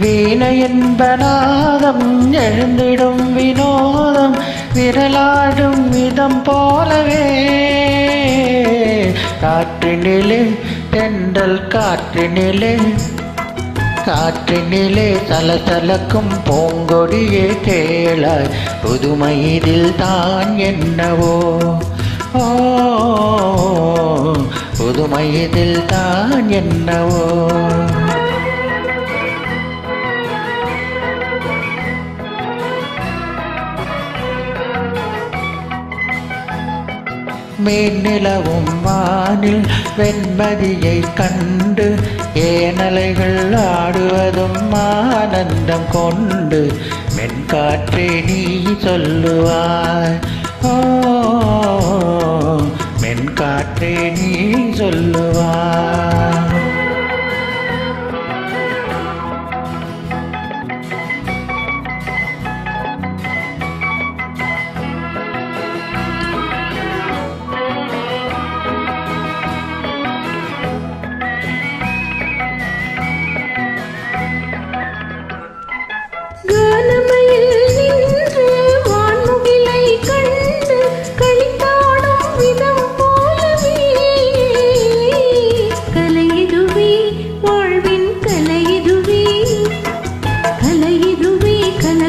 வீண என்பநாதம் எழுந்திடும் வினோதம் விரலாடும் விதம் போலவே. காற்றினிலே தென்றல் காற்றினிலே காற்றினிலே சலசலக்கும் பூங்கொடியே கேளாய் புதுமை இதில் தான் என்னவோ? ஓ புதுமை இதில் தான் என்னவோ? மேநிலவும் வானில் வெண்மதியை கண்டு ஏனலைகள் ஆடுவதும் ஆனந்தம் கொண்டு மென்காற்றே நீ சொல்லுவாய். ஓ மென்காற்றே நீ சொல்லுவாய்.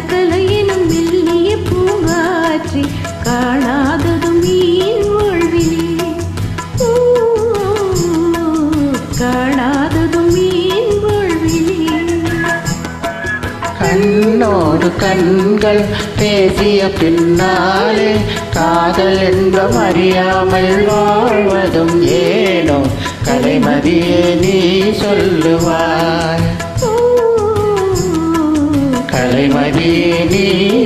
கலகல எனும் மெல்லிய பூங்காற்றி காணாததும் மீன் வாழ்விலே. காணாததும் மீன் வாழ்விலே. கண்ணோடு கண்கள் பேசிய பின்னாலே காதல் என்பம் அறியாமல் வாழ்வதும் ஏனோ? கலைமதியே நீ சொல்லுவார் கலைமதியே நீ சொல்லுவாய் ஓ